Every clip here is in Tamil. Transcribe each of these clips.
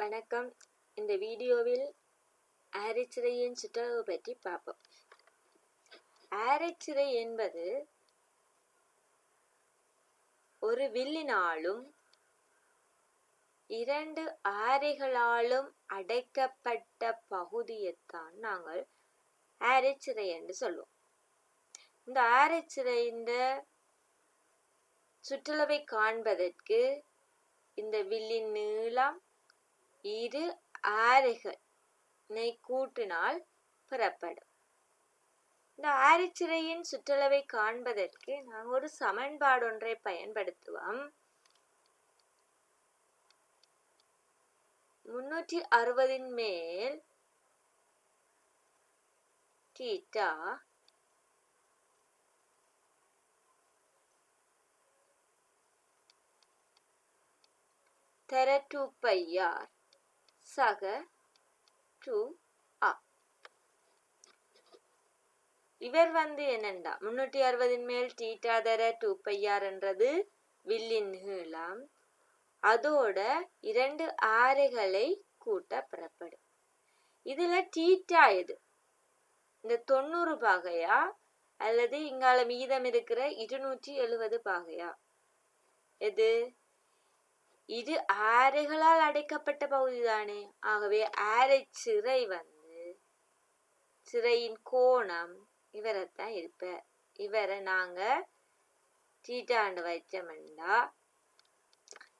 வணக்கம். இந்த வீடியோவில் ஆரைச்சிறையின் சுற்றளவு பற்றி பார்ப்போம். ஆரைச்சிறை என்பது ஒரு வில்லினாலும் இரண்டு ஆரைகளாலும் அடைக்கப்பட்ட பகுதியைத்தான் நாங்கள் ஆரைச்சிறை என்று சொல்லுவோம் இந்த ஆரைச்சிறையின் சுற்றளவை காண்பதற்கு இந்த வில்லின் நீளம் இரு ஆரைகளை கூட்டினால் புறப்படும். இந்த ஆரிச்சிறையின் சுற்றளவை காண்பதற்கு நாம் ஒரு சமன்பாடு ஒன்றை பயன்படுத்துவோம். முன்னூற்றி அறுபதின் மேல் தீட்டா தர டூ சக டூ ஆ இவர் வந்து என்னண்டா? முன்னூற்றி அறுபதின் மேல் டீட்டா தர டூ பையார் என்றது வில்லின் நீளம். அதோட இரண்டு ஆறுகளை கூட்ட பெறப்படும் இதுல டீட்டா எது? இந்த தொண்ணூறு பாகையா? அல்லது இங்கால மீதம் இருக்கிற இருநூற்றி எழுபது பாகையா? எது? இது ஆரைகளால் அடைக்கப்பட்ட பகுதிதானே? ஆகவே ஆரை சிறை வந்து சிறையின் கோணம் இவரைத்தான் இருப்ப இவரை நாங்க சீட்டாண்டு வச்சோம்னா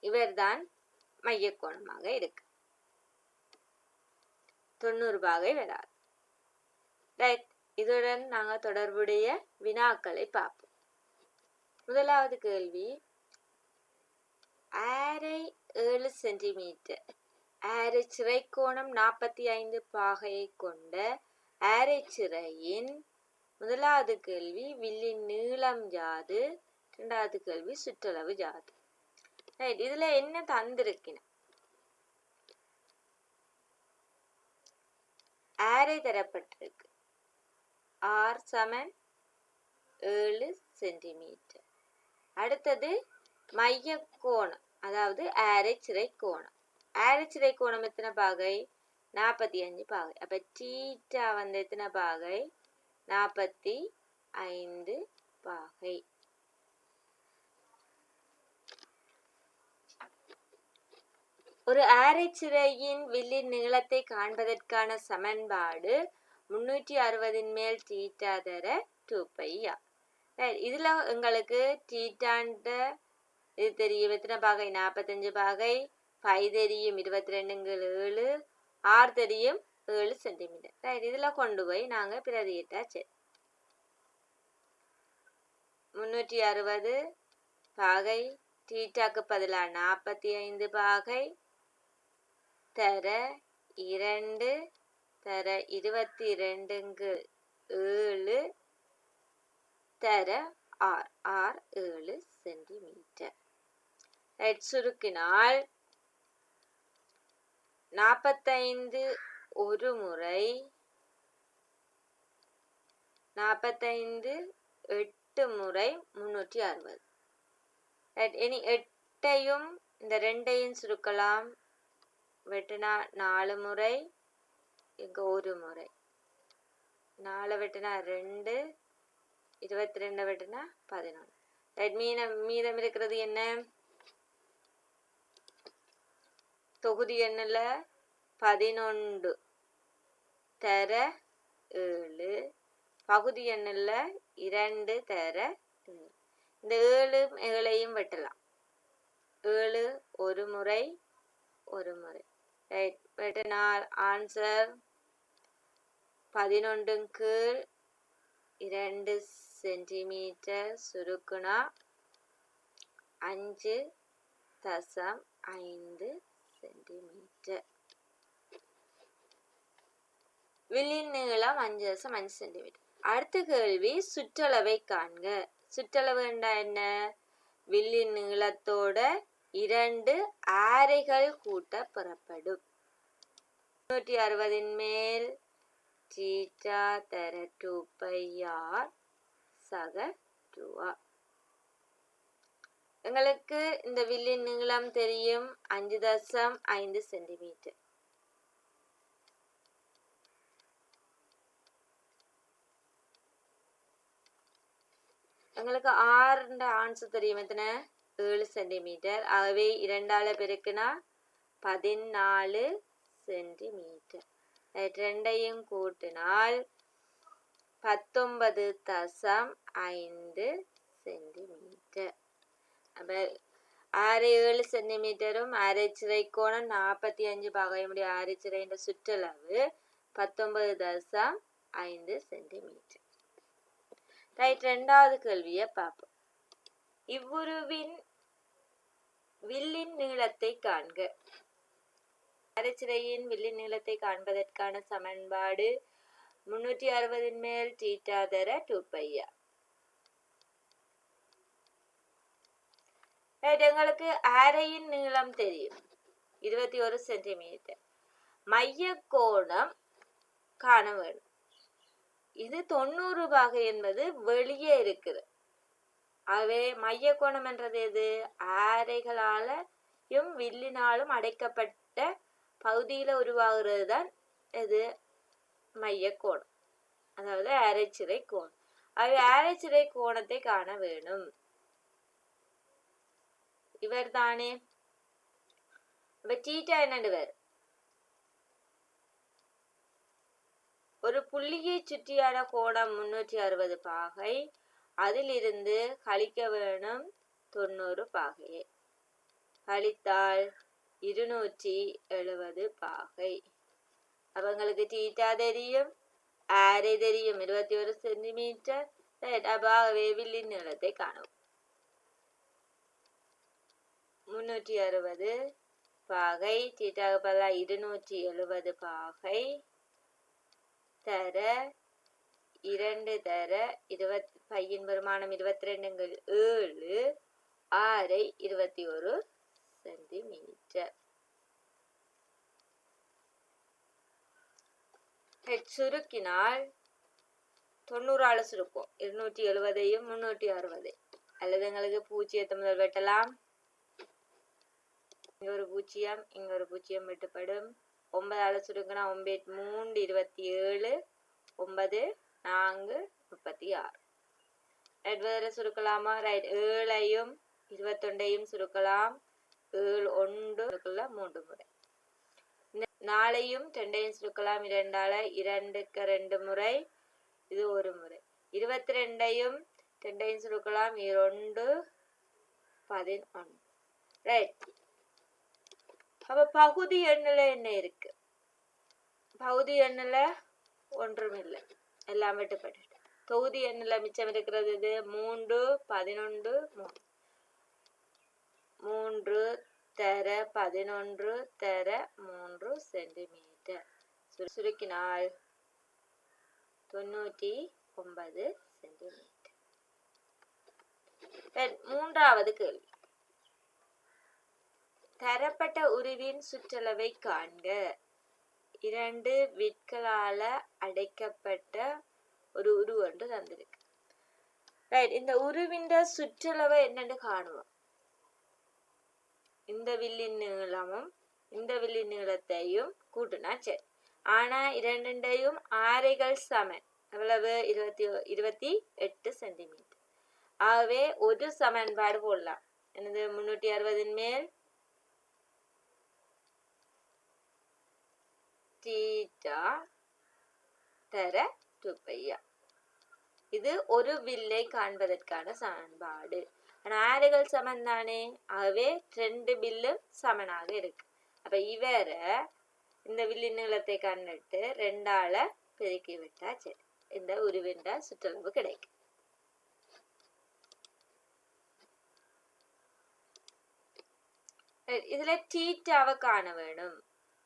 இவர்தான் மைய கோணமாக இருக்கு. தொண்ணூறு பாகை வராது. ரைட் இதுடன் நாங்க தொடர்புடைய வினாக்களை பார்ப்போம். முதலாவது கேள்வி ஆரை ஏழு சென்டிமீட்டர். ஆரை சிறைக்கோணம் நாற்பத்தி ஐந்து பாகையை கொண்ட ஆரை சிறையின் முதலாவது கேள்வி வில்லின் நீளம் யாது? இரண்டாவது கேள்வி சுற்றளவு யாது? ரைட் இதுல என்ன தந்திருக்கின? ஆரை தரப்பட்டிருக்கு. ஆர் சமன் ஏழு சென்டிமீட்டர். அடுத்தது மைய கோணம் அதாவது ஆரச்சிறை கோணம் ஆரச்சிறை கோணம் எத்தனை பாகை? நாற்பத்தி அஞ்சு பாகை. அப்ப டீட்டா வந்து எத்தனை பாகை? நாற்பத்தி ஐந்து பாகை. ஒரு ஆரைச்சிறையின் வில்லின் நீளத்தை காண்பதற்கான சமன்பாடு முன்னூற்றி அறுபதின் மேல் டீட்டா தர டூ பையா இதுல உங்களுக்கு டீட்டான்ற இது தெரியும். எத்தனை பாகை? நாற்பத்தஞ்சு பாகை. ஃபைவ் தெரியும் இருபத்தி ரெண்டுங்கள் ஏழு. ஆறு தெரியும் ஏழு சென்டிமீட்டர் ரைட் இதில் கொண்டு போய் நாங்கள் பிரதியிட்டா சரி. முன்னூற்றி அறுபது பாகை. டீட்டாக்கு பதிலாக நாற்பத்தி ஐந்து பாகை. தர இரண்டு. தர இருபத்தி ரெண்டுங்கு ஏழு. தர ஆர். ஆர் ஏழு சென்டிமீட்டர் சுருக்கினால் நாற்பத்தைந்து ஒரு முறை நாற்பத்தைந்து எட்டு முறை முன்னூற்றி அறுபது. இனி எட்டையும் இந்த ரெண்டையும் சுருக்கலாம். வெட்டினா நாலு முறை இங்கே ஒரு முறை. நாலு வெட்டினா ரெண்டு இருபத்தி ரெண்டு வெட்டினா பதினொன்று. மீனம் மீதம் இருக்கிறது என்ன? தொகுதி எண்ணில் பதினொன்று தர ஏழு பகுதி எண்ணில் இரண்டு தர இந்த ஏழு ஏழையும் வெட்டலாம். ஏழு ஒரு முறை ஒரு முறை. ரைட் வெட்டினால் ஆன்சர் பதினொன்றும் கீழ் இரண்டு சென்டிமீட்டர் சுருக்குனா அஞ்சு தசம் ஐந்து சென்டிமீட்டர். வில்லின் நீளம் அஞ்சு தசம் அஞ்சு சென்டிமீட்டர். அடுத்த கேள்வி சுற்றளவை காண்க. சுற்றளவு என்ன? வில்லின் நீளத்தோட இரண்டு ஆரைகள் கூட்ட புறப்படும். நூற்றி அறுபதின் மேல் தீட்டா தர டூ பை ஆர் சக டூ ஆர் எங்களுக்கு இந்த வில்லின் நீளம் தெரியும் அஞ்சு தசம் ஐந்து சென்டிமீட்டர். எங்களுக்கு ஆறுன்ற ஆன்சர் தெரியும். எத்தனை? ஏழு சென்டிமீட்டர். ஆகவே இரண்டால பெருக்குனா பதினாலு சென்டிமீட்டர். ரெண்டையும் கூட்டினால் பத்தொன்பது தசம் ஐந்து சென்டிமீட்டர். அப்போ ஆறு ஏழு சென்டிமீட்டரும் அரைச்சிறை கோணம் நாற்பத்தி அஞ்சு பாகையுடைய அரைச்சிறைன்ற சுற்றளவு பத்தொன்பது தசம் ஐந்து சென்டிமீட்டர் ரைட் ரெண்டாவது கேள்வியை பார்ப்போம் இவ்வுருவின் வில்லின் நீளத்தை காண்க அரைச்சிறையின் வில்லின் நீளத்தை காண்பதற்கான சமன்பாடு முன்னூற்றி அறுபதின் மேல் தீட்டா தர டூ பையா எங்களுக்கு ஆரையின் நீளம் தெரியும். இருபத்தி ஒரு சென்டிமீட்டர். மைய கோணம் காண வேணும் இது தொண்ணூறு பாகை என்பது வெளியே இருக்குது ஆகவே மைய கோணம் என்றது எது? ஆரைகளாலும் வில்லினாலும் அடைக்கப்பட்ட பகுதியில் உருவாகிறது தான் இது மைய கோணம் அதாவது அரைச்சிறை கோணம். ஆகவே அரைச்சிறை கோணத்தை காண வேணும் இவர் தானே அப்ப டீட்டா என்னண்டு ஒரு புள்ளியை சுற்றியான கோணம் முன்னூற்றி அறுபது பாகை அதிலிருந்து கழிக்க வேணும் தொண்ணூறு பாகையை கழித்தால் இருநூற்றி எழுபது பாகை அவங்களுக்கு டீட்டா தெரியும் ஆரை தெரியும் இருபத்தி ஒரு சென்டிமீட்டர் ஆகவே வில்லின் நிலத்தை காணும் முன்னூற்றி அறுபது பாகை தீட்டாக பதிலாக இருநூற்றி எழுபது பாகை தர இரண்டு தர இருபத் பையின் வருமானம் இருபத்தி ரெண்டுங்கள் ஏழு ஆறை இருபத்தி ஒரு சென்டிமீட்டர் சுருக்கினால் தொண்ணூறால சுருக்கும். இருநூற்றி எழுபதையும் முன்னூற்றி அறுபது. அல்லது எங்களுக்கு பூஜ்ஜியத்தை முதல் வெட்டலாம். இங்க ஒரு பூஜ்ஜியம் இங்க ஒரு பூஜ்ஜியம் வெட்டுப்படும். ஒன்பதால் சுருங்கினா ஒன்பது மூன்று இருபத்தி ஏழு ஒன்பது நான்கு முப்பத்தி ஆறு ரைட் சுருக்கலாமா? ரைட். ஏழையும் இருபத்தொண்டையும் சுருக்கலாம். ஏழு ஒன்று மூன்று முறை. நாளையும் ரெண்டையும் சுருக்கலாம். இரண்டால இரண்டுக்கு ரெண்டு முறை. இது ஒரு முறை. இருபத்தி ரெண்டையும் ரெண்டையும் சுருக்கலாம் இரண்டு பதினொன்று. ரைட். அப்ப பகுதி எண்ணில் என்ன இருக்கு? பகுதி எண்ணில் ஒன்றும் இல்லை. எல்லாம் வெட்டுப்பட்டு தொகுதி எண்ணில் மிச்சம் இருக்கிறது இது மூன்று பதினொன்று மூணு. மூன்று தர பதினொன்று தர மூன்று சென்டிமீட்டர். சுருக்கினால் தொண்ணூற்றி ஒன்பது சென்டிமீட்டர். மூன்றாவது கேள்வி. தரப்பட்ட உருவின் சுற்றளவை காண்க. இரண்டு விட்களால அடைக்கப்பட்ட ஒரு உரு ஒன்று தந்திருக்கு. ரைட் இந்த உருவின் சுற்றளவை என்னன்னு காணுவோம். இந்த வில்லின் நீளமும் இந்த வில்லின் நீளத்தையும் கூட்டுனா சரி. ஆனா இரண்டையும் ஆரைகள் சமன். எவ்வளவு? இருபத்தி இருபத்தி எட்டு சென்டிமீட்டர். ஆகவே ஒரு சமன்பாடு போடலாம். எனது முன்னூற்றி அறுபதின் மேல் தீட்டா தர டூ இது ஒரு வில்லை காண்பதற்கான சமன்பாடு. ஆனா ஆறுகள் சமன் தானே? ஆகவே ரெண்டு பில்லும் சமனாக இருக்கு. அப்ப இவர இந்த வில்லின் நீளத்தை கண்டுட்டு ரெண்டால பெருக்கி விட்டா சரி. இந்த உருவின்ற சுற்றளவு கிடைக்கும். இதுல டீட்டாவை காண வேணும்.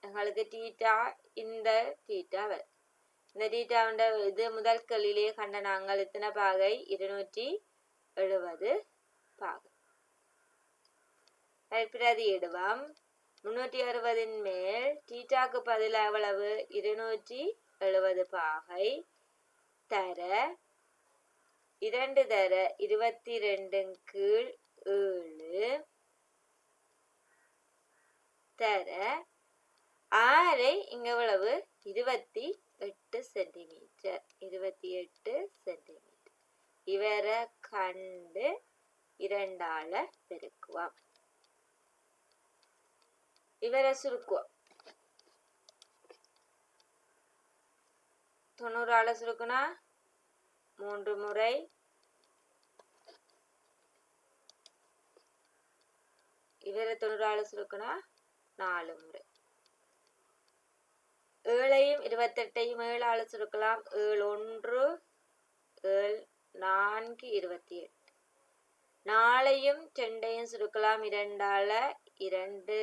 எங்களுக்கு டீட்டா இந்த டீட்டா வரும் இந்த டீட்டாவுண்ட இது முதல் கல்லிலே கண்ட நாங்கள் இத்தனை பாகை? இருநூற்றி எழுபது பாகை. பிரதி இடுவோம். முன்னூற்றி அறுபதின் மேல் டீட்டாக்கு பதில் எவ்வளவு இருநூற்றி எழுபது பாகை தர இரண்டு தர இருபத்தி ரெண்டு கீழ் ஏழு தர ஆரை இங்க இருபத்தி எட்டு சென்டிமீட்டர். இருபத்தி எட்டு சென்டிமீட்டர். இவரை கண்டு இரண்டால பெருக்குவோம். இவரை சுருக்குவோம். தொண்ணூறால சுருக்குனா மூன்று முறை. இவரை தொண்ணூறால சுருக்குனா நாலு முறை. ஏழையும் இருபத்தெட்டையும் ஏழால சுருக்கலாம். ஏழு ஒன்று ஏழு நான்கு இருபத்தி எட்டு. நாளையும் ரெண்டையும் சுருக்கலாம். இரண்டால இரண்டு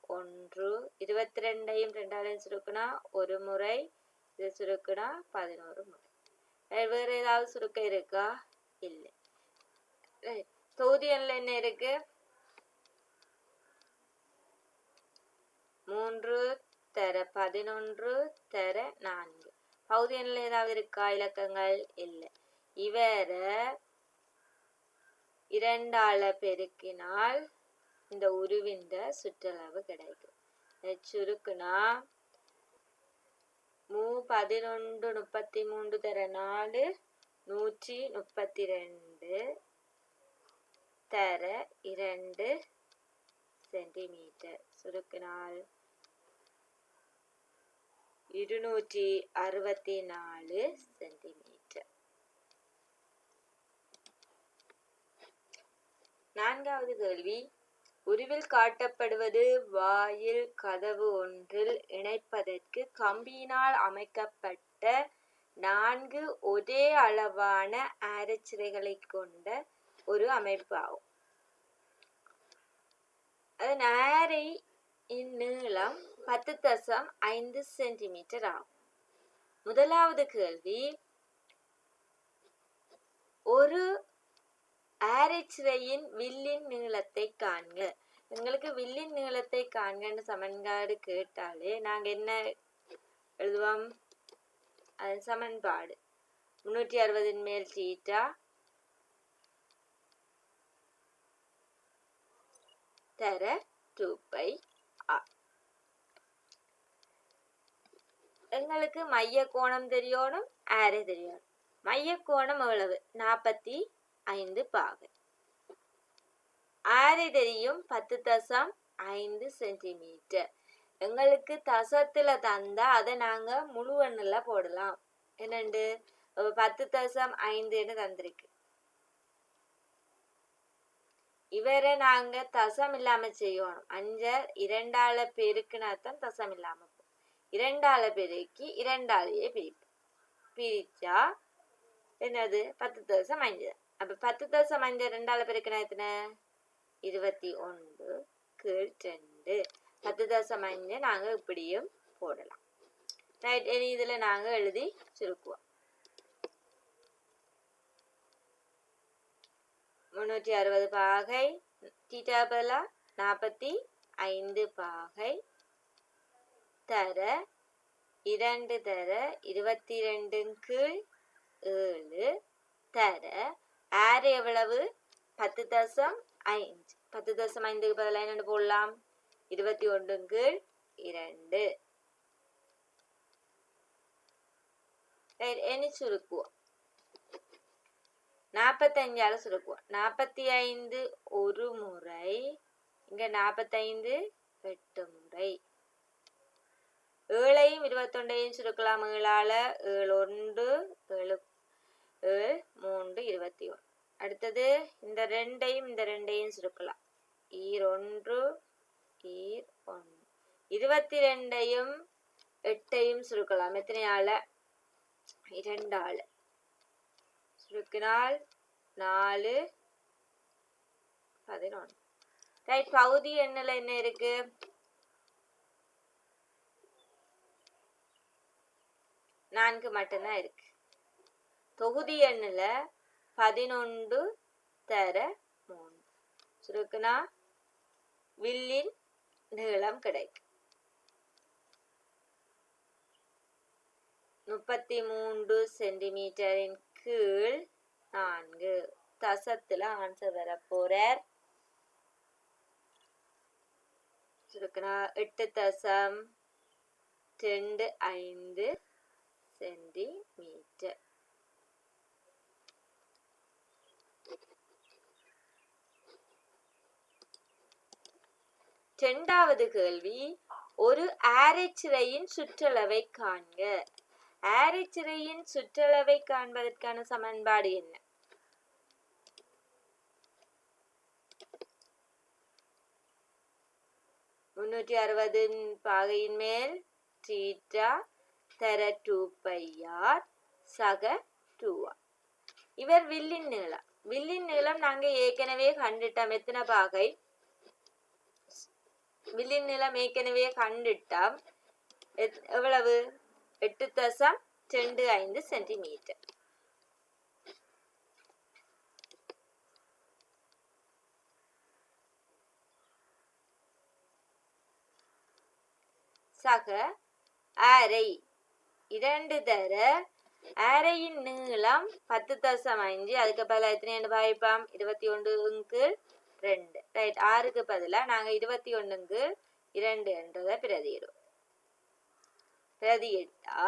ஒன்று இருபத்தி ரெண்டையும் ரெண்டாலையும் சுருக்குனா ஒரு முறை. இது சுருக்குனா பதினோரு முறை. வேற ஏதாவது சுருக்க இருக்கா? இல்லை. தொகுதி எண்ணில் என்ன இருக்கு? மூன்று தர பதினொன்று தர நான்கு. பகுதி எண்ணில் ஏதாவது இருக்கா? இலக்கங்கள் இல்லை. இவர இரண்டால பெருக்கினால் இந்த உருவிந்த சுற்றளவு கிடைக்கும். சுருக்குனா மூ பதினொன்று முப்பத்தி மூன்று தர நாலு நூற்றி முப்பத்தி ரெண்டு தர இரண்டு சென்டிமீட்டர். சுருக்கினால் இருநூற்றி அறுபத்தி நாலு சென்டிமீட்டர். நான்காவது கேள்வி. உருவில் காட்டப்படுவது வாயில் கதவு ஒன்றில் இணைப்பதற்கு கம்பியினால் அமைக்கப்பட்ட நான்கு ஒரே அளவான ஆரச்சிறைகளை கொண்ட ஒரு அமைப்பு ஆகும். அதன் ஆரை நீளம் பத்து தசம் ஐந்து சென்டிமீட்டர் ஆகும். முதலாவது கேள்வி ஒரு ஆரிச்சிரையின் வில்லின் நீளத்தை காண்க. எங்களுக்கு வில்லின் நீளத்தை காண்கன்னு சமன்பாடு கேட்டாலே நாங்க என்ன எழுதுவோம்? அது சமன்பாடு. முன்னூற்றி அறுபதின் மேல் டீட்டா தர டூ பை ஆர் எங்களுக்கு மைய கோணம் தெரியணும் ஆரே தெரியணும் மைய கோணம் எவ்வளவு? நாற்பத்தி ஐந்து பாகை. ஆரை தெரியும் பத்து தசம் ஐந்து சென்டிமீட்டர். எங்களுக்கு தசத்துல தந்தா அதை நாங்க முழு எண்ணுல போடலாம். என்னண்டு? பத்து தசம் ஐந்துன்னு தந்திருக்கு. இவரை நாங்க தசம் இல்லாம செய்யணும். அஞ்ச இரண்டால பெருக்குனாத்தான் தசம் இல்லாம இரண்டால பெருக்கி இரண்டாலேயே பிரிப்போம். பிரிச்சா என்னது? பத்து தசம் அஞ்சு அப்ப பத்து தசம் அஞ்சு ரெண்டால பெருக்கினா எத்தனை? இருபத்தி ஒன்று கீழ் ரெண்டு. பத்து தசம் அஞ்சு நாங்க இப்படியும் போடலாம். ரைட் இனி இதுல நாங்க எழுதி சுருக்குவோம். முன்னூற்றி அறுபது பாகை தீட்டா பதிலாக நாற்பத்தி ஐந்து பாகை தர இரண்டு தர இருபத்தி ரெண்டின் கீழ் ஏழு தர. ஆறு எவ்வளவு? பத்து தசம் ஐந்து. பத்து தசம் ஐந்துக்கு பதிலாக என்னென்னு போடலாம். இருபத்தி ஒன்றின் கீழ் இரண்டு. எண்ணி சுருக்குவோம். நாற்பத்தஞ்சால சுருக்குவோம். நாற்பத்தி ஐந்து ஒரு முறை இங்க நாற்பத்தைந்து எட்டு முறை. ஏழையும் இருபத்தொண்டையும் சுருக்கலாம் ஏழால ஏழு ஒன்று ஏழு ஏழு மூன்று இருபத்தி ஒன்று. அடுத்தது இந்த ரெண்டையும் இந்த ரெண்டையும் சுருக்கலாம். ஈர் ஒன்று ஈர் ஒன்று. இருபத்தி ரெண்டையும் எட்டையும் சுருக்கலாம். எத்தனை ஆள இரண்டு ஆள் சுருக்கினால் நாலு பதினொன்று. ரைட் பகுதி எண்ணில் என்ன இருக்கு? நான்கு மட்டும்தான் இருக்கு. தொகுதி எண்ணில் பதினொன்று தர மூணு சுருக்குனா வில்லின் நீளம் கிடைக்கும். முப்பத்தி மூன்று சென்டிமீட்டரின் கீழ் நான்கு. தசத்துல ஆன்சர் வர போறார். எட்டு தசம் ரெண்டு ஐந்து. Centimeter. இரண்டாவது கேள்வி ஒரு ஆரைச்சிறையின் சுற்றளவை காண்க ஆரைச்சிறையின் சுற்றளவை காண்பதற்கான சமன்பாடு என்ன முன்னூற்றி அறுபது பாகையின் மேல் தீட்டா தர டூ பையார் சக டூஆர் இவர் வில்லின் நீளம் வில்லின் நீளம் நாங்க ஏற்கனவே கண்டுட்டோம். எத்தனை பாகை? வில்லின் நீளம் ஏற்கனவே கண்டுட்டோம். எவ்வளவு? எட்டு தசம் ரெண்டு ஐந்து சென்டிமீட்டர். சக அரை இரண்டு தர அரையின் நீளம் பத்து தசம் அஞ்சு அதுக்கு பதிலாக எத்தனை பாய்ப்பாம் இருபத்தி ஒன்றுக்கு ரெண்டு. ரைட் ஆறுக்கு பதிலாக நாங்கள் இருபத்தி ஒன்றுக்கு இரண்டு என்றதை பிரதியிடும் பிரதியிட்டா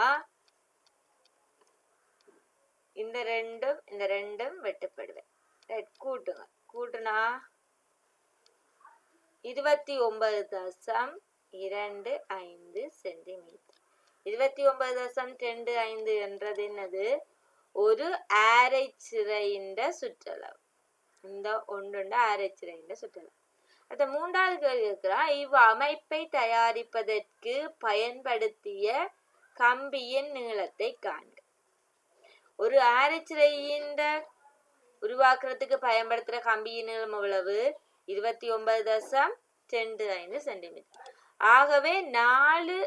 இந்த ரெண்டும் இந்த ரெண்டும் வெட்டுப்படுவேன். ரைட் கூட்டுங்க. கூட்டுனா இருபத்தி ஒன்பது தசம் இரண்டு ஐந்து சென்டிமீட்டர். இருபத்தி ஒன்பது தசம் ரெண்டு ஐந்து என்றது என்னது? ஒரு ஆரைச்சிறையின் சுற்றளவு. இந்த ஒன்றுண்ட ஆரைச்சிறையின் சுற்றளவு. அடுத்த மூன்றாவது கேள்வி இருக்கிறான் இவ் அமைப்பை தயாரிப்பதற்கு பயன்படுத்திய கம்பியின் நீளத்தை காண்க. ஒரு ஆரைச்சிறையின் உருவாக்குறதுக்கு பயன்படுத்துற கம்பியின் நீளம் எவ்வளவு? இருபத்தி ஒன்பது தசம் ரெண்டு ஐந்து சென்டிமீட்டர். ஆகவே நாலு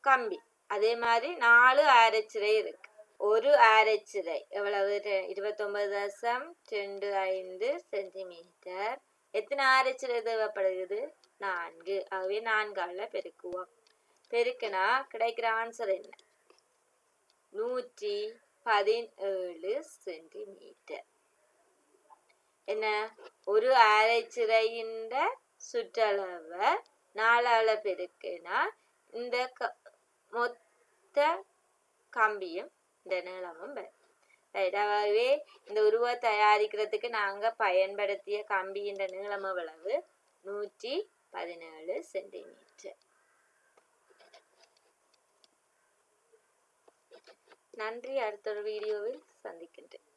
கம்பி அதே மாதிரி நாலு ஆரைச்சிறை இருக்கு. ஒரு ஆரைச்சிறை எவ்வளவு? இருபத்தொன்பது தசம் ரெண்டு ஐந்து சென்டிமீட்டர். எத்தனை ஆரைச்சிறை தேவைப்படுகிறது? நான்கு. ஆகவே நான்கால பெருக்குவோம். பெருக்குனா கிடைக்கிற ஆன்சர் என்ன? நூற்றி பதினேழு சென்டிமீட்டர். என்ன? ஒரு ஆரைச்சிறையின் சுற்றளவை நாலால பெருக்குனா இந்த க- மொத்த கம்பியும் இந்த நீளமும் வரும் இந்த உருவை தயாரிக்கிறதுக்கு நாங்கள் பயன்படுத்திய கம்பியின் நீளம் எவ்வளவு நூற்றி பதினேழு சென்டிமீட்டர். நன்றி. அடுத்த ஒரு வீடியோவில் சந்திக்கின்றேன்.